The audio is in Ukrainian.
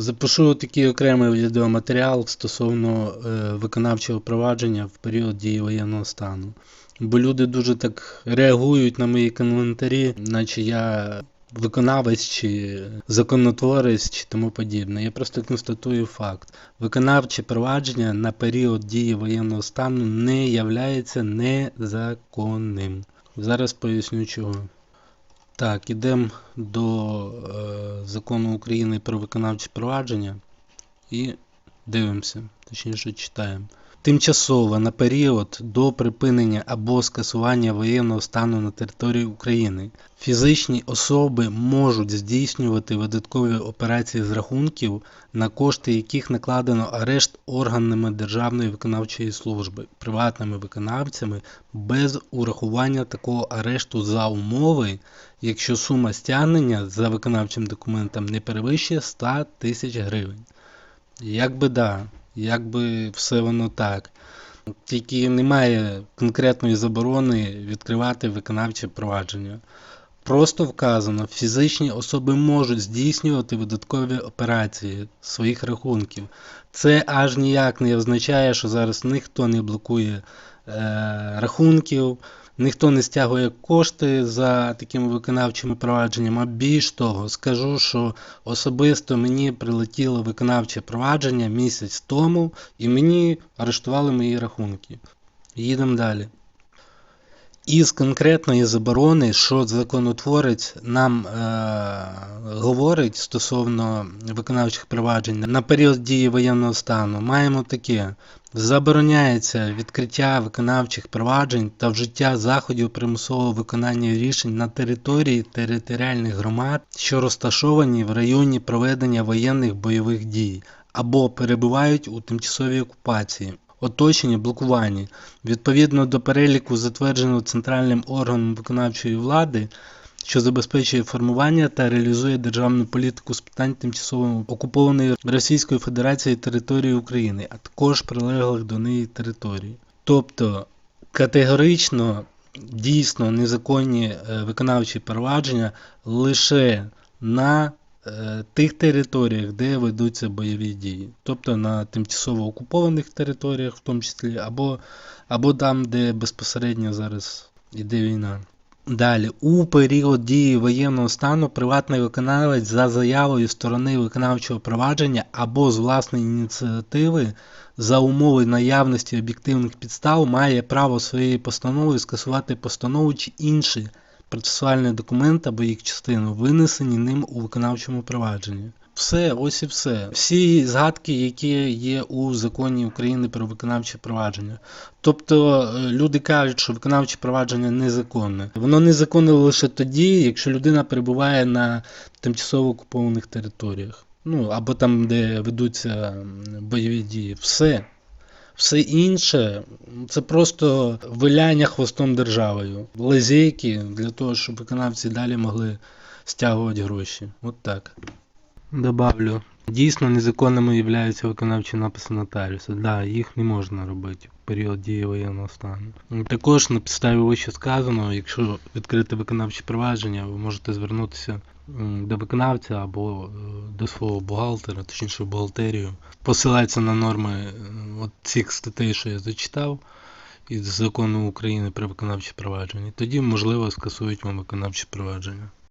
Запишу такий окремий відеоматеріал стосовно е, виконавчого провадження в період дії воєнного стану. Бо люди дуже так реагують на мої коментарі, наче я виконавець чи законотворець чи тому подібне. Я просто констатую факт. Виконавче провадження на період дії воєнного стану не являється незаконним. Зараз поясню чого. Так, ідемо до е, закону України про виконавче провадження і дивимося, точніше читаємо. Тимчасово на період до припинення або скасування воєнного стану на території України фізичні особи можуть здійснювати видаткові операції з рахунків, на кошти яких накладено арешт органами Державної виконавчої служби, приватними виконавцями без урахування такого арешту за умови, якщо сума стягнення за виконавчим документом не перевищує 100 тисяч гривень. Якби да, якби все воно так. Тільки немає конкретної заборони відкривати виконавче провадження. Просто вказано, фізичні особи можуть здійснювати видаткові операції своїх рахунків. Це аж ніяк не означає, що зараз ніхто не блокує е, рахунків, ніхто не стягує кошти за такими виконавчими провадженнями. А більш того, скажу, що особисто мені прилетіло виконавче провадження місяць тому, і мені арештували мої рахунки. Їдемо далі. Із конкретної заборони, що законотворець нам е, говорить стосовно виконавчих проваджень на період дії воєнного стану, маємо таке: забороняється відкриття виконавчих проваджень та вжиття заходів примусового виконання рішень на території територіальних громад, що розташовані в районі проведення воєнних бойових дій або перебувають у тимчасовій окупації оточенні, блокуванні. Відповідно до переліку, затвердженого центральним органом виконавчої влади, що забезпечує формування та реалізує державну політику з питань тимчасово окупованої Російською Федерацією території України, а також прилеглих до неї територій. Тобто категорично дійсно незаконні е, виконавчі провадження лише на тих територіях, де ведуться бойові дії, тобто на тимчасово окупованих територіях, в тому числі, або, або там, де безпосередньо зараз йде війна. Далі, у період дії воєнного стану приватний виконавець за заявою сторони виконавчого провадження або з власної ініціативи за умови наявності об'єктивних підстав має право своєю постановою скасувати постанову чи інші процесуальний документ або їх частину, винесені ним у виконавчому провадженні. Все, ось і все. Всі згадки, які є у законі України про виконавче провадження. Тобто е, люди кажуть, що виконавче провадження незаконне. Воно незаконне лише тоді, якщо людина перебуває на тимчасово окупованих територіях. Ну або там, де ведуться бойові дії. Все. Все інше це просто виляння хвостом державою, лазейки для того, щоб виконавці далі могли стягувати гроші. От так. Добавлю. Дійсно незаконними являються виконавчі написи нотаріуса. Да, їх не можна робити в період дії воєнного стану. Також на підставі вище сказаного, якщо відкрити виконавче провадження, ви можете звернутися до виконавця або е, до свого бухгалтера, точніше бухгалтерію. Посилається на норми е, от цих статей, що я зачитав, із закону України про виконавче провадження. Тоді, можливо, скасують вам виконавче провадження.